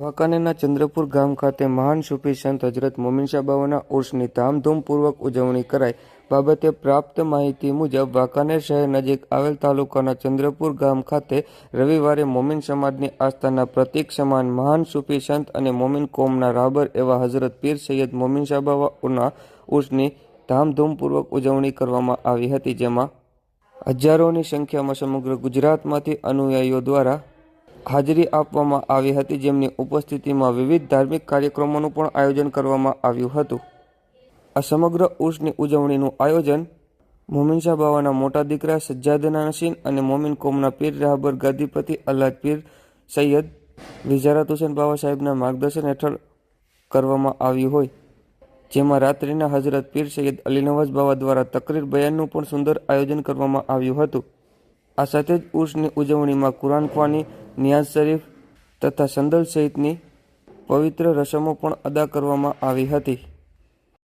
વાંકાનેરના ચંદ્રપુર ગામ ખાતે મહાન સુફી સંત હજરત મોમીનશાહ બાવાના ઉર્સની ધામધૂમપૂર્વક ઉજવણી કરાઈ. બાબતે પ્રાપ્ત માહિતી મુજબ વાંકાનેર શહેર નજીક આવેલ તાલુકાના ચંદ્રપુર ગામ ખાતે રવિવારે મોમીન સમાજની આસ્થાના પ્રતીક સમાન મહાન સુફી સંત અને મોમીન કોમના રાબર એવા હઝરત પીર સૈયદ મોમીનશાહ બાવાના ઉર્સની ધામધૂમપૂર્વક ઉજવણી કરવામાં આવી હતી, જેમાં હજારોની સંખ્યામાં સમગ્ર ગુજરાતમાંથી અનુયાયીઓ દ્વારા હાજરી આપવામાં આવી હતી, જેમની ઉપસ્થિતિમાં વિવિધ ધાર્મિક કાર્યક્રમોનું પણ આયોજન કરવામાં આવ્યું હતું. આ સમગ્ર ઉર્સની ઉજવણીનું આયોજન મોમિનશા બાવાના મોટા દીકરા સજ્જાદના નસીન અને મોમિન કોમના પીર રાહબર ગાદીપતિ અલ્લાદ પીર સૈયદ વિઝારત હુસેન બાવા સાહેબના માર્ગદર્શન હેઠળ કરવામાં આવ્યું હોય. જેમાં રાત્રિના હજરત પીર સૈયદ અલી નવાઝ બાવા દ્વારા તકરીર બયાનનું પણ સુંદર આયોજન કરવામાં આવ્યું હતું. આ સાથે જ ઉર્સની ઉજવણીમાં કુરાન ખ્વાની નિયાઝ શરીફ તથા સંદલ સહિતની પવિત્ર રસમો પણ અદા કરવામાં આવી હતી.